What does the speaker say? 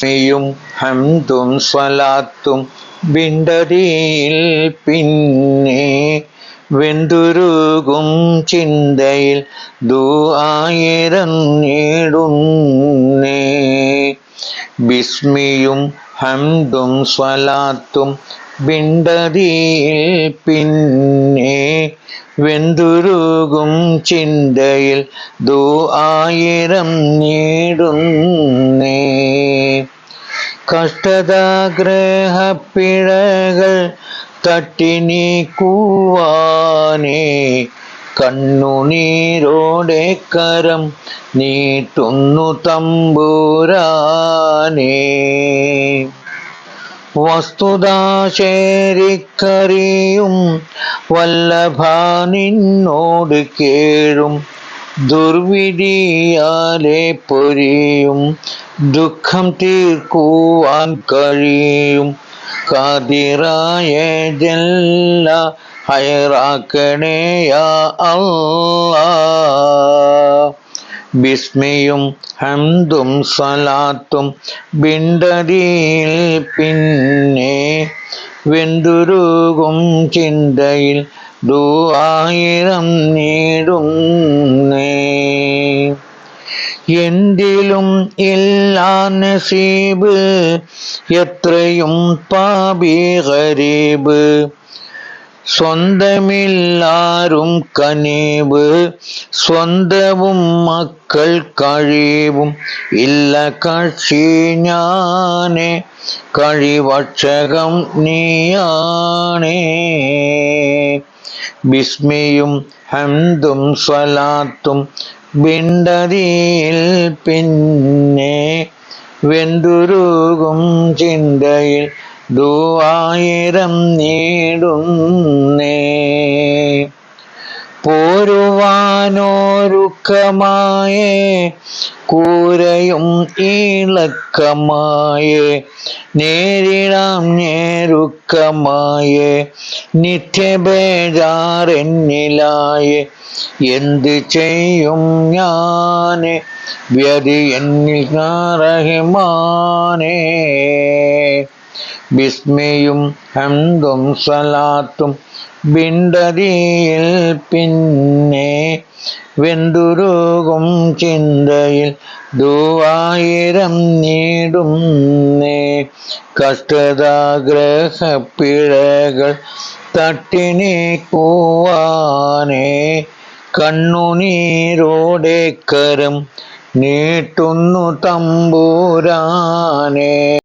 യും ഹംദും സ്വലാത്തും വിണ്ടതിയിൽ പിന്നെ വെന്തുരുകും ചിന്തയിൽ ദുആയിരം നേടുന്നേ. ബിസ്മിയും ഹംദും സ്വലാത്തും വിണ്ടതിയിൽ പിന്നെ വെന്തുരുകും ചിന്തയിൽ ദുആയിരം നേടുന്നേ. കഷ്ടതാഗ്രഹപ്പിഴകൾ തട്ടി നീക്കുവാനേ കണ്ണുനീരോടെ കരം നീട്ടുന്നു തമ്പുരാനേ. വസ്തുതാശേരിക്കറിയും വല്ലഭ നിന്നോട് കേഴും ദുർവിധിയാലെ പൊരിയും ദുഃഖം തീർക്കുവാൻ കഴിയും. കാതിറായ ജല്ല ഹൈറാക്കണേയ അല്ലാ ബിസ്മിയും ഹംദും സലാത്തും ബിണ്ടതിയിൽ പിന്നെ വെന്തുരുകും ചിന്തയിൽ ദൂവായിരം നേടുന്നേ. എന്തിലും ഇല്ലാ നസീബ് എത്രയും പാപി ഗരീബ്. സ്വന്തമില്ലാരും കനീബ് സ്വന്തവും മക്കൾ കഴിവും ഇല്ല കക്ഷി ഞാനേ കഴിവക്ഷകം നീയാണേ ബിസ്മിയും ഹംദും സ്വലാത്തും ബിണ്ടതിയിൽ പിന്നെ വെന്തുരുകും ചിന്തയിൽ ദുആയിരം നേടുന്നേ. പോരുവാനോരുക്കമായേ കൂരയും ഈളക്കമായേ നേരിടാം നേരുക്കമായേ നിത്യബേജാറെന്നിലായേ എന്ത് ചെയ്യും ഞാൻ? വ്യതി എന്നിൽ റഹിമാനേ ബിസ്മിയും ഹംദും സലാത്തും ബിണ്ടതിയിൽ പിന്നെ വെന്തുരുകും ചിന്തയിൽ ദുആയിരം നേടുന്നേ. കഷ്ടതാഗ്രഹപ്പിഴകൾ തട്ടിനീക്കുവാനേ കണ്ണുനീരോടെ കരം നീട്ടുന്നു തമ്പൂരാനേ.